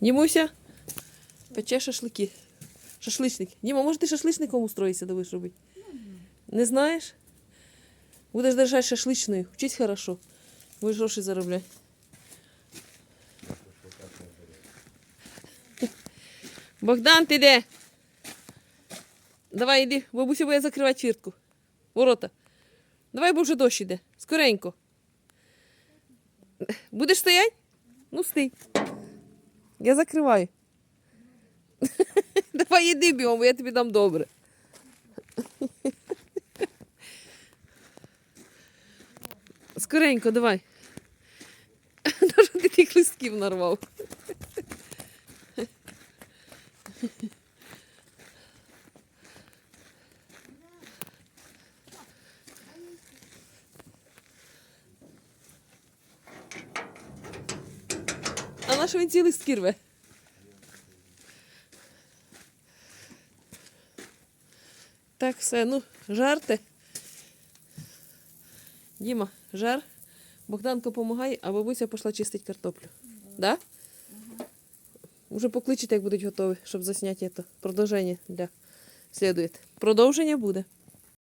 Дімуся пече шашлики. Шашличник. Діма, може ти шашличником устроїшся, да будеш робити? Не знаєш? Будеш держати шашличною. Вчись хорошо. Будеш гроші заробляти. Богдан, ти де? Давай іди, бабуся буде закривати фіртку. Ворота. Давай, бо вже дощ іде. Скоренько. Будеш стоять? Ну, стій. Я закриваю. Давай їди бігом, бо я тобі дам добре. Скоренько, давай. Ну, ти тих листків нарвав? А на що він ці листки рве? Так, все, ну, жарте. Діма, жар. Богданко допомагай, а бабуся пішла чистити картоплю. Да? Уже покличете, як будуть готові, щоб засняти це. Продовження для слідує. Продовження буде.